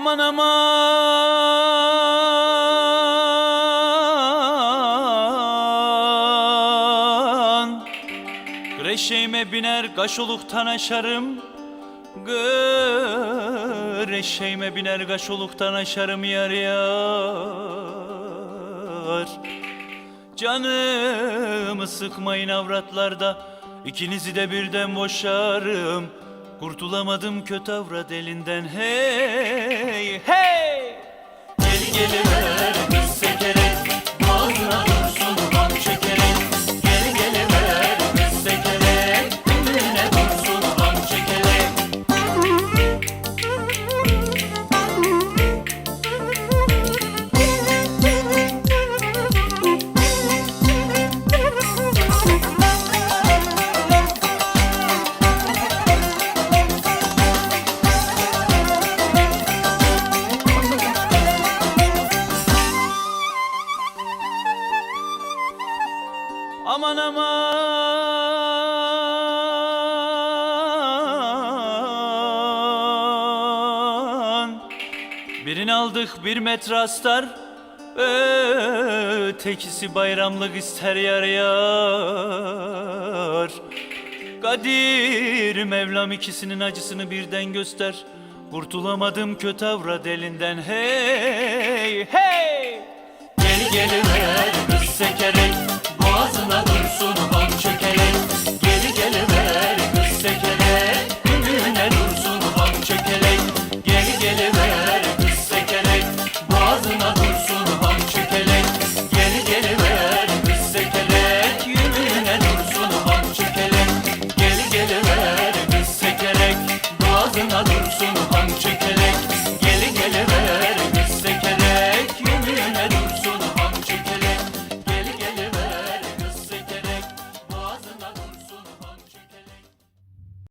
Aman aman. Greşeğime biner kaşoluktan aşarım. Greşeğime biner kaşoluktan aşarım yar yar. Canımı sıkmayın avratlarda ikinizi de birden boşarım Kurtulamadım kötü avrat elinden. Hey hey! Gel geliver Aman aman. Birini aldık bir metre astar Ötekisi bayramlık ister yar yar. Kadir Mevlam ikisinin acısını birden göster. Kurtulamadım kötü avrat elinden. Hey hey! Gel sekere